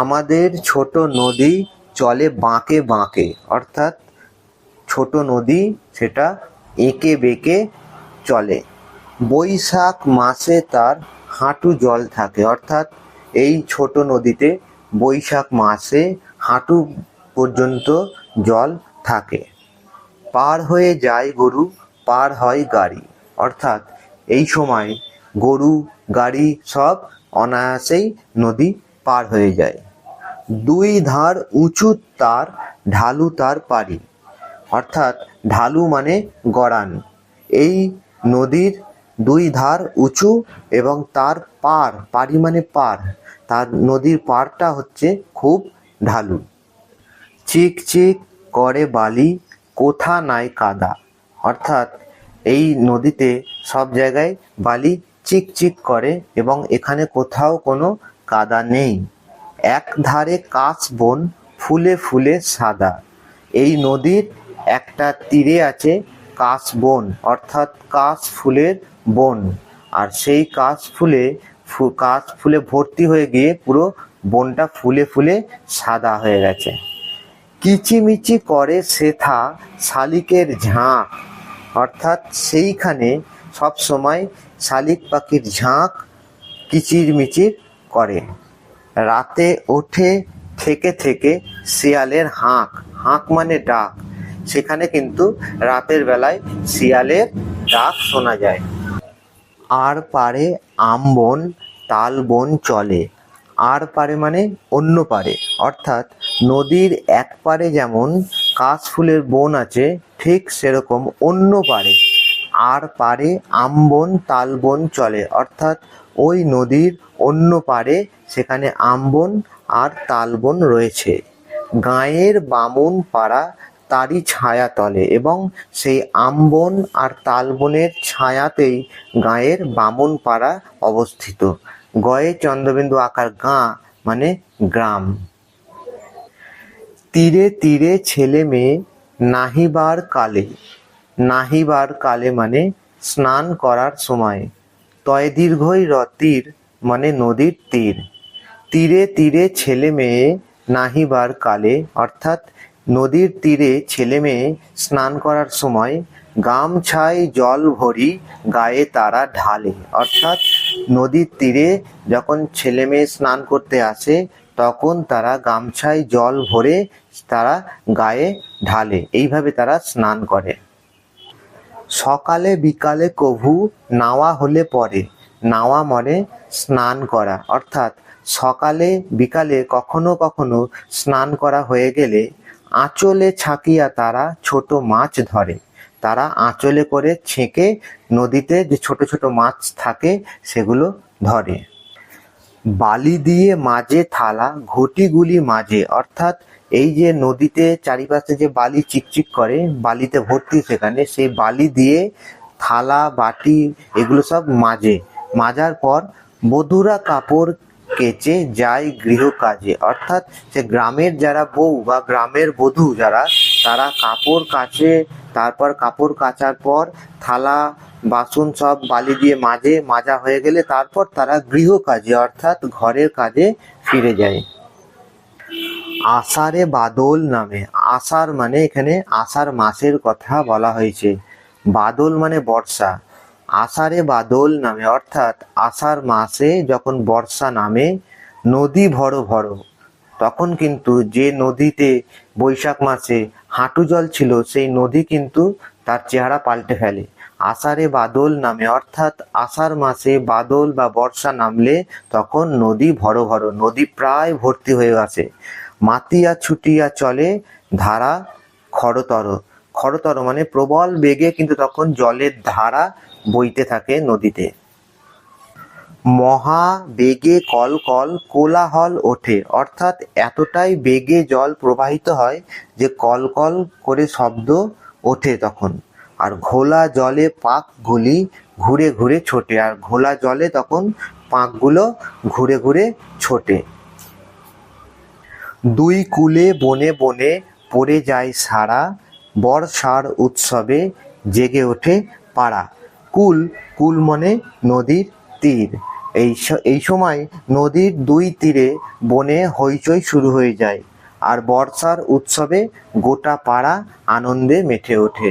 আমাদের ছোট নদী চলে বাঁকে বাঁকে, অর্থাৎ ছোট নদী সেটা এঁকে বেঁকে চলে। বৈশাখ মাসে তার হাঁটু জল থাকে, অর্থাৎ এই ছোট নদীতে বৈশাখ মাসে হাঁটু পর্যন্ত জল থাকে। পার হয়ে যায় গরু, পার হয় গাড়ি, অর্থাৎ এই সময় গরু, গাড়ি সব অনায়াসেই নদী পার হয়ে যায়। দুই ধার উঁচু তার, ঢালু তার পারি অর্থাৎ ঢালু মানে গড়ান। এই নদীর দুই ধার উঁচু এবং তার পার পারি মানে পার তার নদীর পাড়টা হচ্ছে খুব ঢালু। চিক চিক করে বালি, কোথা নাই কাদা। অর্থাৎ এই নদীতে সব জায়গায় বালি চিক চিক করে এবং এখানে কোথাও কোনো কাদা নেই। এক ধারে কাশ বন, ফুলে ফুলে সাদা। এই নদীর একটা তীরে আছে কাশ বন, অর্থাৎ কাশ ফুলের বন। আর সেই কাশ ফুলে কাশ ফুলে ভর্তি হয়ে গিয়ে পুরো বনটা ফুলে ফুলে সাদা হয়ে গেছে। কিচিমিচি করে সেথা শালিকের ঝাঁক। অর্থাৎ সেইখানে সব সময় শালিক পাখির ঝাঁক, কিচিরমিচির করে। রাতে ওঠে থেকে থেকে শিয়ালের হাঁক হাঁক মানে ডাক। সেখানে কিন্তু রাতের বেলায় শিয়ালের ডাক শোনা যায়। আর পারে আমবন তাল বন চলে। আর পারে মানে অন্য পারে। অর্থাৎ নদীর এক পারে যেমন কাশফুলের বন আছে, ঠিক সেরকম অন্য পারে। আর পারে আমবন তালবন চলে। অর্থাৎ ওই নদীর অন্য পারে সেখানে আমবন আর তালবন রয়েছে। গাঁয়ের বামুন পাড়া তারই ছায়া তলে এবং সেই আমবন আর তালবনের ছায়াতেই গাঁয়ের বামুন পাড়া অবস্থিত। গয়ে চন্দ্রবিন্দু আকার গাঁ মানে গ্রাম। তীরে তীরে ছেলে মেয়ে নাহিবার কালে নাহিবার কালে মানে স্নান করার সময়। তয় দীর্ঘই রতির মানে নদীর তীর। তীরে তীরে ছেলে মেয়ে নাহিবার কালে, অর্থাৎ নদীর তীরে ছেলে মেয়ে স্নান করার সময় গামছায় জল ভরি গায়ে তারা ঢালে। অর্থাৎ নদীর তীরে যখন ছেলে মেয়ে স্নান করতে আসে, তখন তারা গামছায় জল ভরে তারা গায়ে ঢালে। এইভাবে তারা স্নান করে। সকালে বিকালে কভু নাওয়া হলে পরে। নাওয়া মনে স্নান করা। অর্থাৎ সকালে বিকালে কখনো কখনো স্নান করা হয়ে গেলে আঁচলে ছাকিয়া তারা ছোট মাছ ধরে। তারা আঁচলে করে ছেঁকে নদীতে যে ছোট ছোট মাছ থাকে সেগুলো ধরে। বালি দিয়ে মাঝে থালা, ঘটিগুলি মাঝে। অর্থাৎ এই যে নদীতে চারিপাশে যে বালি চিকচিক করে, বালিতে ভর্তি সেখানে, সেই বালি দিয়ে থালা, বাটি, এগুলো সব মাজে মাজার পর বধুরা কাপড় কেচে যায় গৃহ কাজে অর্থাৎ সে গ্রামের যারা বউ বা গ্রামের বধূ যারা তারা কাপড় কাচে, তারপর কাপড় কাচার পর থালা, বাসন সব বালি দিয়ে মাজে, মাজা হয়ে গেলে তারপর তারা গৃহ কাজে অর্থাৎ ঘরের কাজে ফিরে যায়। আষাঢ়ে বাদল নামে। আষাঢ় মানে এখানে আষাঢ় মাসের কথা বলা হয়েছে। বাদল মানে বর্ষা। আষাঢ়ে বাদল নামে অর্থাৎ আষাঢ় মাসে যখন বর্ষা নামে, নদী ভরো ভরো তখন কিন্তু যে নদীতে বৈশাখ মাসে হাঁটু জল ছিল, সেই নদী কিন্তু তার চেহারা পাল্টে ফেলে। আষাঢ়ে বাদল নামে, অর্থাৎ আষাঢ় মাসে বাদল বা বর্ষা নামলে তখন নদী ভরো ভরো, নদী প্রায় ভর্তি হয়ে আসে। মাতিয়া ছুটিয়া চলে ধারা খরতর। খরতর মানে প্রবল বেগে কিন্তু তখন জলের ধারা বইতে থাকে নদীতে। মহা বেগে কল কল কোলাহল ওঠে। অর্থাৎ এতটাই বেগে জল প্রবাহিত হয় যে কল কল করে শব্দ ওঠে তখন। আর ঘোলা জলে পাকগুলি ঘুরে ঘুরে ছোটে, আর ঘোলা জলে তখন পাকগুলো ঘুরে ঘুরে ছোটে। দুই কূলে বনে বনে পড়ে যায় সারা, বর্ষার উৎসবে জেগে ওঠে পাড়া। কুল কুল মনে নদীর তীর। এই এই সময় নদীর দুই তীরে বনে হইচই শুরু হয়ে যায়, আর বর্ষার উৎসবে গোটা পাড়া আনন্দে মেতে ওঠে।